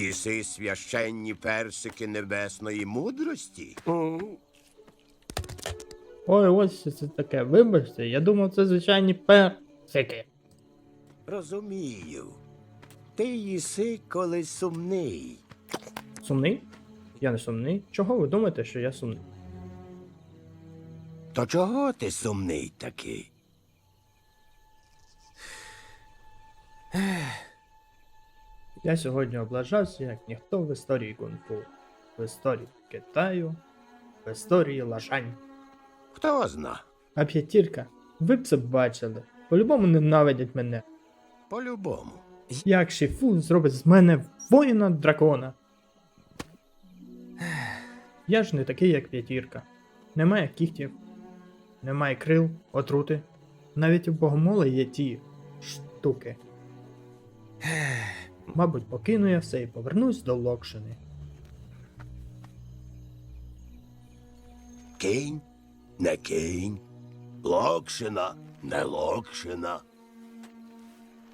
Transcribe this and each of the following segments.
Їси священні персики небесної мудрості? Ой, ось що це таке. Вибачте, я думав, це звичайні персики. Розумію. Ти їси, коли сумний. Сумний? Я не сумний. Чого ви думаєте, що я сумний? То чого ти сумний такий? Я сьогодні облажався, як ніхто в історії кунг-фу. В історії Китаю, в історії лажань. Хто зна? А п'ятірка, ви б це бачили. По-любому ненавидять мене. По-любому. Як Шіфу зробить з мене воїна дракона. Я ж не такий, як п'ятірка. Немає кігтів, немає крил, отрути. Навіть у богомола є ті штуки. Мабуть, покину я все і повернусь до Локшини. Кінь, не кінь. Локшина, не локшина.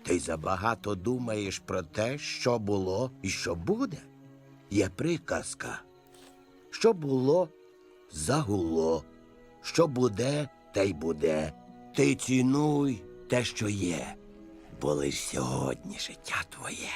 Ти забагато думаєш про те, що було і що буде. Є приказка. Що було, загуло. Що буде, те й буде. Ти цінуй те, що є, бо сьогодні життя твоє.